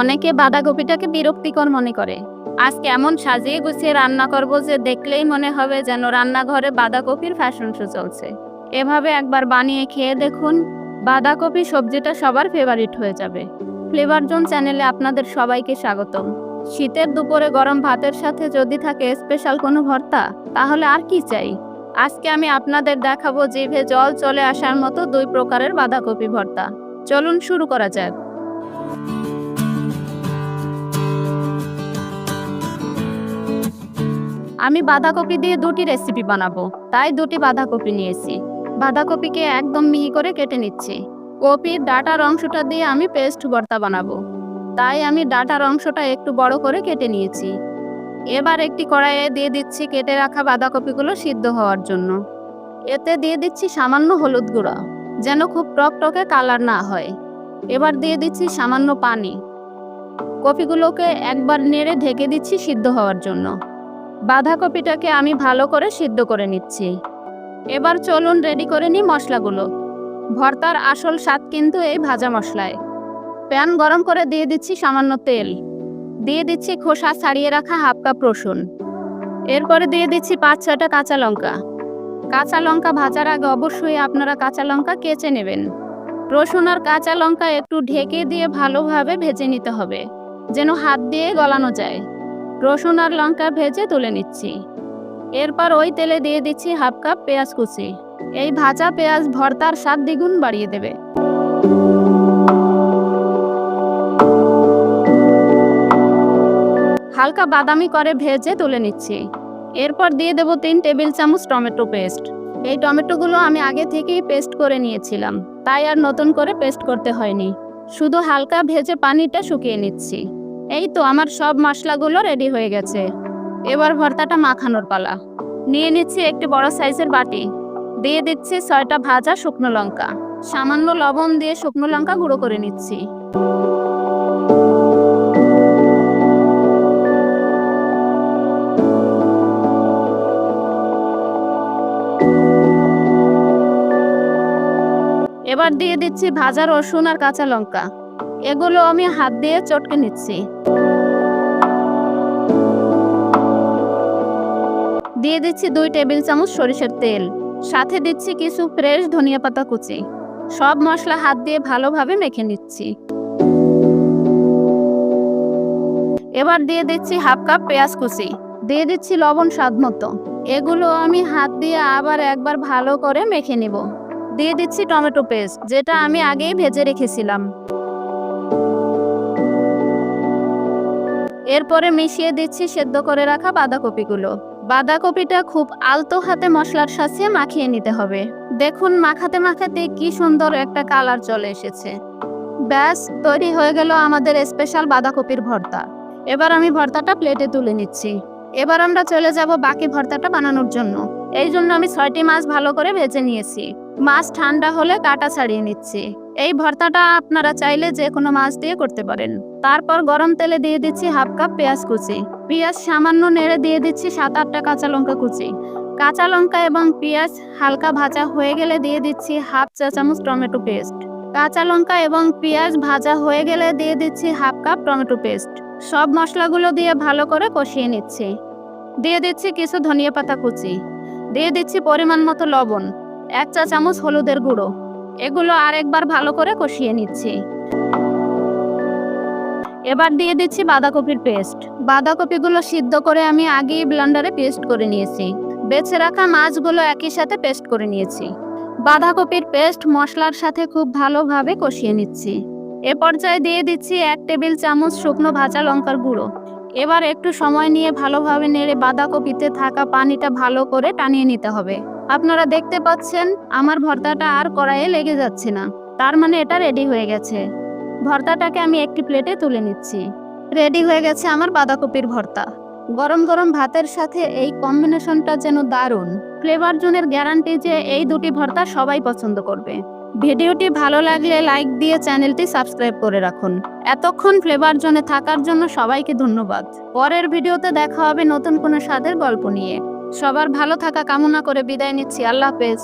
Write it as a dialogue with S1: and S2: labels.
S1: অনেকে বাঁধাকপিটাকে বিরক্তিকর মনে করে। আজকে এমন সাজিয়ে গুছিয়ে রান্না করব যে দেখলেই মনে হবে যেন রান্নাঘরে বাঁধাকপির ফ্যাশন শো চলছে। এভাবে একবার বানিয়ে খেয়ে দেখুন, বাঁধাকপি সবজিটা সবার ফেভারিট হয়ে যাবে। ফ্লেভার জোন চ্যানেলে আপনাদের সবাইকে স্বাগতম। শীতের দুপুরে গরম ভাতের সাথে যদি থাকে স্পেশাল কোনো ভর্তা, তাহলে আর কি চাই? আজকে আমি আপনাদের দেখাবো জিভে জল চলে আসার মতো দুই প্রকারের বাঁধাকপি ভর্তা। চলুন শুরু করা যাক। আমি বাঁধাকপি দিয়ে দুটি রেসিপি বানাবো। তাই দুটি বাঁধাকপি নিয়েছি। বাঁধাকপিকে একদম মিহি করে কেটে নিচ্ছি। কপির ডাটার অংশটা দিয়ে আমি পেস্ট ভর্তা বানাবো। তাই আমি ডাটার অংশটা একটু বড় করে কেটে নিয়েছি। এবার একটি কড়াইয়ে দিয়ে দিচ্ছি কেটে রাখা বাঁধাকপিগুলো সিদ্ধ হওয়ার জন্য। এতে দিয়ে দিচ্ছি সামান্য হলুদ গুঁড়া, যেন খুব টকটকে কালার না হয়। এবার দিয়ে দিচ্ছি সামান্য পানি। কপিগুলোকে একবার নেড়ে ঢেকে দিচ্ছি সিদ্ধ হওয়ার জন্য। বাঁধাকপিটাকে আমি ভালো করে সিদ্ধ করে নিচ্ছি। এবার চলুন রেডি করে নিই মশলাগুলো। ভর্তার আসল স্বাদ কিন্তু এই ভাজা মশলায়। প্যান গরম করে দিয়ে দিচ্ছি সামান্য তেল। দিয়ে দিচ্ছি খোসা ছাড়িয়ে রাখা হাফ কাপ রসুন। এরপরে দিয়ে দিচ্ছি পাঁচ ছয়টা কাঁচা লঙ্কা। কাঁচা লঙ্কা ভাজার আগে অবশ্যই আপনারা কাঁচা লঙ্কা কেচে নেবেন। রসুন আর কাঁচা লঙ্কা একটু ঢেকে দিয়ে ভালোভাবে ভেজে নিতে হবে, যেন হাত দিয়ে গলানো যায়। রসুন আর লঙ্কা ভেজে তুলে নিচ্ছি। এরপর ওই তেলে দিয়ে দিচ্ছি হাফ কাপ পেঁয়াজ কুচি। এই ভাজা পেঁয়াজ ভর্তার স্বাদ দ্বিগুণ বাড়িয়ে দেবে। হালকা বাদামি করে ভেজে তুলে নিচ্ছি। এরপর দিয়ে দেব তিন টেবিল চামচ টমেটো পেস্ট। এই টমেটোগুলো আমি আগে থেকেই পেস্ট করে নিয়েছিলাম। তাই আর নতুন করে পেস্ট করতে হয়নি। শুধু হালকা ভেজে পানিটা শুকিয়ে নিচ্ছি। এই তো আমার সব মশলাগুলো রেডি হয়ে গেছে। এবার ভর্তাটা মাখানোর পালা। নিয়ে নিচ্ছি একটি বড় সাইজের বাটি। দিয়ে দিচ্ছি ছয়টা ভাজা শুকনো লঙ্কা। সামান্য লবণ দিয়ে শুকনো লঙ্কা গুঁড়ো করে নিচ্ছি। এবার দিয়ে দিচ্ছি ভাজা রসুন আর কাঁচা লঙ্কা। এগুলো আমি হাত দিয়ে চটকে নিচ্ছি। দিয়ে দিচ্ছি দুই টেবিল চামচ সরিষার তেল। সাথে দিচ্ছি কিছু ফ্রেশ ধনিয়া পাতা কুচি। সব মশলা হাত দিয়ে ভালোভাবে মেখে নিচ্ছি। এবার দিয়ে দিচ্ছি হাফ কাপ পেঁয়াজ কুচি। দিয়ে দিচ্ছি লবণ স্বাদ মতো। এগুলো আমি হাত দিয়ে আবার একবার ভালো করে মেখে নিব। দিয়ে দিচ্ছি টমেটো পেস্ট, যেটা আমি আগেই ভেজে রেখেছিলাম। এরপরে মিশিয়ে দিচ্ছি সেদ্ধ করে রাখা বাঁধাকপিগুলো। বাঁধাকপিটা খুব আলতো হাতে মশলার সাথে মাখিয়ে নিতে হবে। দেখুন মাখাতে মাখাতে কি সুন্দর একটা কালার চলে এসেছে। ব্যাস, তৈরি হয়ে গেল আমাদের স্পেশাল বাঁধাকপির ভর্তা। এবার আমি ভর্তাটা প্লেটে তুলে নিচ্ছি। এবার আমরা চলে যাব বাকি ভর্তাটা বানানোর জন্য। এই জন্য আমি ছয়টি মাছ ভালো করে ভেজে নিয়েছি। মাছ ঠান্ডা হলে কাটা ছাড়িয়ে নিচ্ছি। এই ভর্তাটা আপনারা চাইলে যে কোনো মাছ দিয়ে করতে পারেন। তারপর গরম তেলে দিয়ে দিচ্ছি হাফ কাপ পেঁয়াজ কুচি। পেঁয়াজ সামান্য নেড়ে দিয়ে দিচ্ছি সাত আটটা কাঁচা লঙ্কা কুচি। কাঁচা লঙ্কা এবং পেঁয়াজ হালকা ভাজা হয়ে গেলে দিয়ে দিচ্ছি হাফ চা চামচ টমেটো পেস্ট। কাঁচা লঙ্কা এবং পেঁয়াজ ভাজা হয়ে গেলে দিয়ে দিচ্ছি হাফ কাপ টমেটো পেস্ট। সব মশলাগুলো দিয়ে ভালো করে কষিয়ে নিচ্ছি। দিয়ে দিচ্ছি কিছু ধনিয়া পাতা কুচি। দিয়ে দিচ্ছি পরিমাণ মতো লবণ, এক চা চামচ হলুদের গুঁড়ো। এগুলো আরেকবার ভালো করে কষিয়ে নিচ্ছি। এবার দিয়ে দিচ্ছি বাঁধাকপির পেস্ট। বাঁধাকপিগুলো সিদ্ধ করে আমি আগেই ব্লেন্ডারে পেস্ট করে নিয়েছি। বেছে রাখা মাছগুলো একই সাথে পেস্ট করে নিয়েছি। বাঁধাকপির পেস্ট মশলার সাথে খুব ভালোভাবে কষিয়ে নিচ্ছি। এ পর্যায়ে দিয়ে দিচ্ছি এক টেবিল চামচ শুকনো ভাজা লঙ্কার গুঁড়ো। এবার একটু সময় নিয়ে ভালোভাবে নেড়ে বাঁধাকপিতে থাকা পানিটা ভালো করে টানিয়ে নিতে হবে। আপনারা দেখতে পাচ্ছেন, আমার ভর্তাটা আর কড়াইয়ে লেগে যাচ্ছে না। তার মানে এটা রেডি হয়ে গেছে। ভর্তাটাকে আমি একটি প্লেটে তুলে নিচ্ছি। রেডি হয়ে গেছে আমার বাঁধাকপির ভর্তা। গরম গরম ভাতের সাথে এই কম্বিনেশনটা যেন দারুণ। ফ্লেভার জোনের গ্যারান্টি যে এই দুটি ভর্তা সবাই পছন্দ করবে। ভিডিওটি ভালো লাগলে লাইক দিয়ে চ্যানেলটি সাবস্ক্রাইব করে রাখুন। এতক্ষণ ফ্লেভার জোনে থাকার জন্য সবাইকে ধন্যবাদ। পরের ভিডিওতে দেখা হবে নতুন কোনো স্বাদের গল্প নিয়ে। সবার ভালো থাকা কামনা করে বিদায় নিচ্ছি। আল্লাহ হাফেজ।